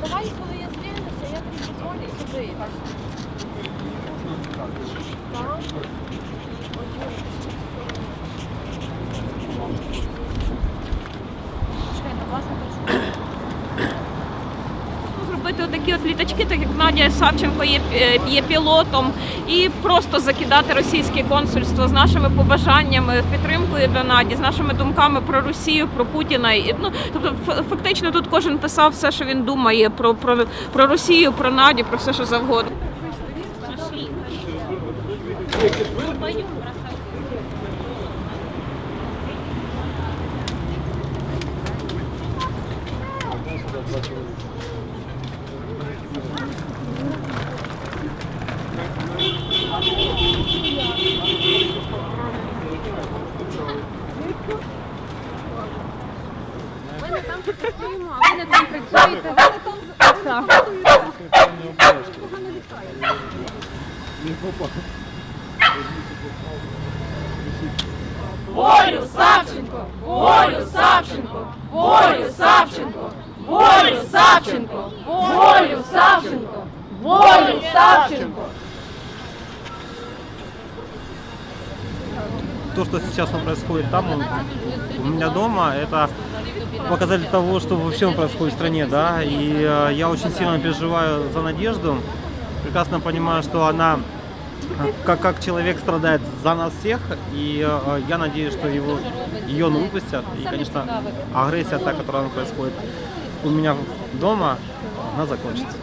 Давай, коли я звільнюся, я тобі подзвоню і сюди. Так. Зробити отакі от літачки, так як Надя Савченко є, е, є пілотом, і просто закидати російське консульство з нашими побажаннями, підтримкою до Наді, з нашими думками про Росію, про Путіна. І, ну, тобто, фактично тут кожен писав все, що він думає про, про, про Росію, про Надю, про все, що завгодно. Ви не Волю Савченко! Волю Савченко! Волю Савченко! Волю Савченко! Волю Савченко! Волю Савченко! то, что сейчас происходит там, у меня дома, это показатель того, что во всем происходит в стране, да, и э, я очень сильно переживаю за Надежду, прекрасно понимаю, что она э, как, как человек страдает за нас всех, и э, я надеюсь, что его, ее ну, выпустят, и, конечно, агрессия, та, которая происходит у меня дома, она закончится.